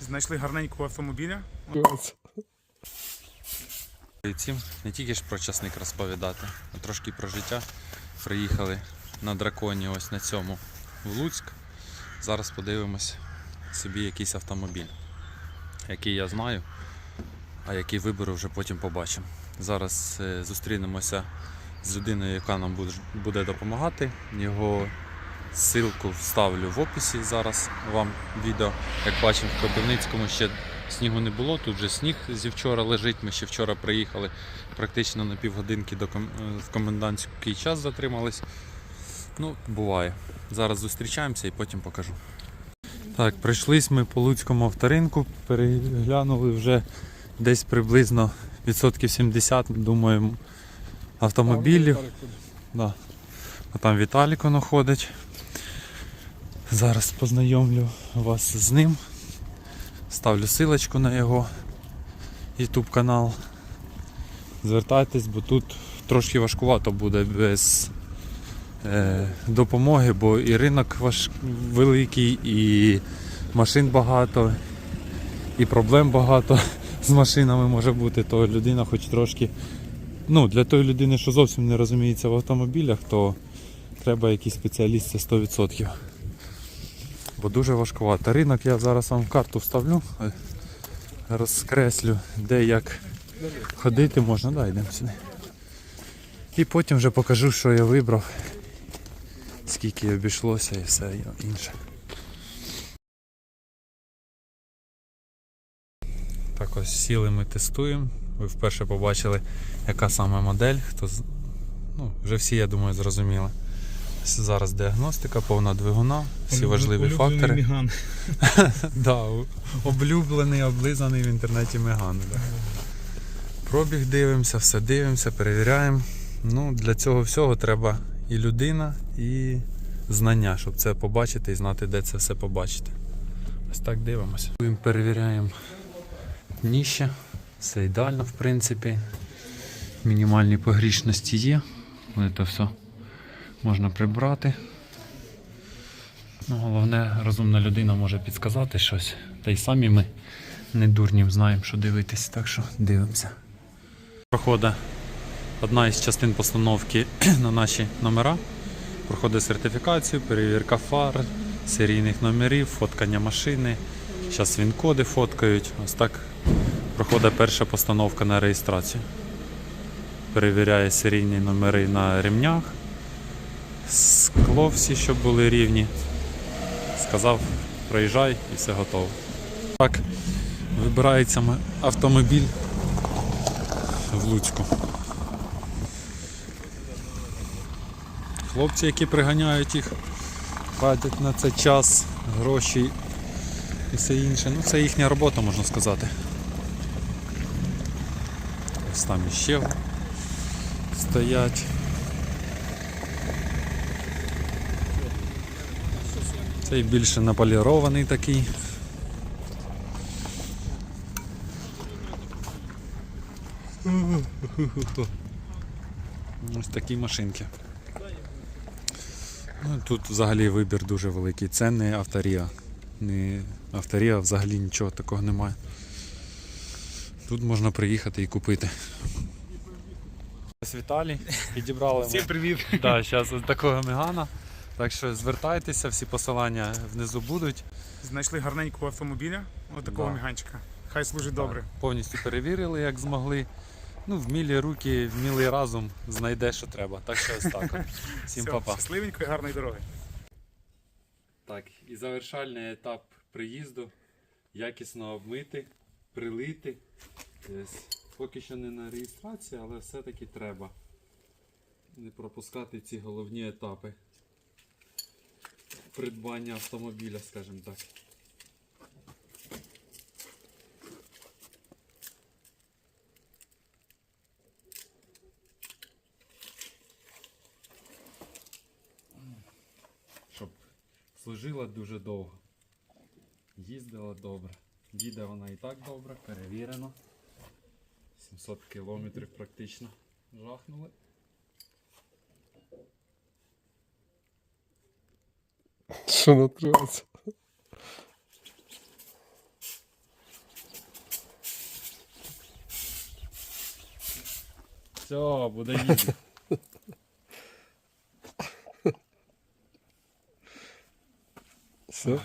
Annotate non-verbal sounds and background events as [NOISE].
Знайшли гарненького автомобіля. Цим не тільки ж про часник розповідати, а трошки про життя. Приїхали на драконі ось на цьому в Луцьк. Зараз подивимось собі якийсь автомобіль, який я знаю, а який виберу вже потім побачимо. Зараз е, зустрінемося з людиною, яка нам буде допомагати. Його ссылку вставлю в описі зараз вам відео. Як бачимо, в Кропивницькому ще снігу не було, тут вже сніг зі вчора лежить. Ми ще вчора приїхали практично на півгодинки до ком... е, в комендантський час затримались. Ну, буває. Зараз зустрічаємося і потім покажу. Так, прийшлись ми по Луцькому авторинку, переглянули вже десь приблизно відсотків 70, думаю, автомобілів. Да. А там Віталік воно ходить. Зараз познайомлю вас з ним. Ставлю силочку на його YouTube канал. Звертайтесь, бо тут трошки важкувато буде без е, допомоги, бо і ринок важ... великий, і машин багато, і проблем багато [LAUGHS] з машинами може бути, то людина хоч трошки. Ну, для тої людини, що зовсім не розуміється в автомобілях, то треба якийсь спеціаліст це 100%. Бо дуже важкувато. Ринок я зараз вам в карту вставлю, розкреслю, де як ходити можна, да, йдемо сюди. І потім вже покажу, що я вибрав, скільки обійшлося і все інше. Так ось сіли ми тестуємо. Ви вперше побачили, яка саме модель. Хто ну, вже всі, я думаю, зрозуміли. Зараз діагностика, повна двигуна, всі важливі фактори. Міган. [LAUGHS] Да, облюблений, облизаний в інтернеті Меган. Да. Пробіг дивимося, все дивимося, перевіряємо. Ну, для цього всього треба і людина, і знання, щоб це побачити і знати, де це все побачити. Ось так дивимося. Перевіряємо дніще. Все ідеально, в принципі. Мінімальні погрішності є. Але це все можна прибрати. Ну, головне, розумна людина може підказати щось. Та й самі ми не дурні знаємо, що дивитись, так що дивимося. Проходить одна із частин постановки [CLEARS THROAT] на наші номера. Проходить сертифікацію, перевірка фар, серійних номерів, фоткання машини. Зараз він коди фоткають. Ось так проходить перша постановка на реєстрацію. Перевіряє серійні номери на ремнях. Скло всі, щоб були рівні. Сказав, проїжджай і все готово. Так, вибирається автомобіль в Луцьку. Хлопці, які приганяють їх, платять на це час, гроші і все інше. Ну, це їхня робота, можна сказати. Ось там іще стоять. Цей більше наполірований такий. [LAUGHS] Ось такі машинки. Ну, тут взагалі вибір дуже великий. Це не авторія. Не авторія взагалі нічого такого немає. Тут можна приїхати і купити. Ось Віталій, [LAUGHS] підібрали Всім привіт. да, зараз такого мегана. Так що звертайтеся, всі посилання внизу будуть. Знайшли гарненького автомобіля, отакого Да. міганчика. Хай служить добре. Повністю перевірили, як змогли. Ну, вмілі руки, вмілий разум знайде, що треба. Так що ось так. [LAUGHS] Всім Все, па-па. щасливенько і гарної дороги. Так, і завершальний етап приїзду. Якісно обмити, прилити. Поки що не на реєстрації, але все-таки треба не пропускати ці головні етапи придбання автомобіля, скажімо так. Щоб служила дуже довго. Їздила добре. Їде вона і так добре, перевірено. 700 кілометрів практично жахнули. Що натривається? Все, буде їсти. Все?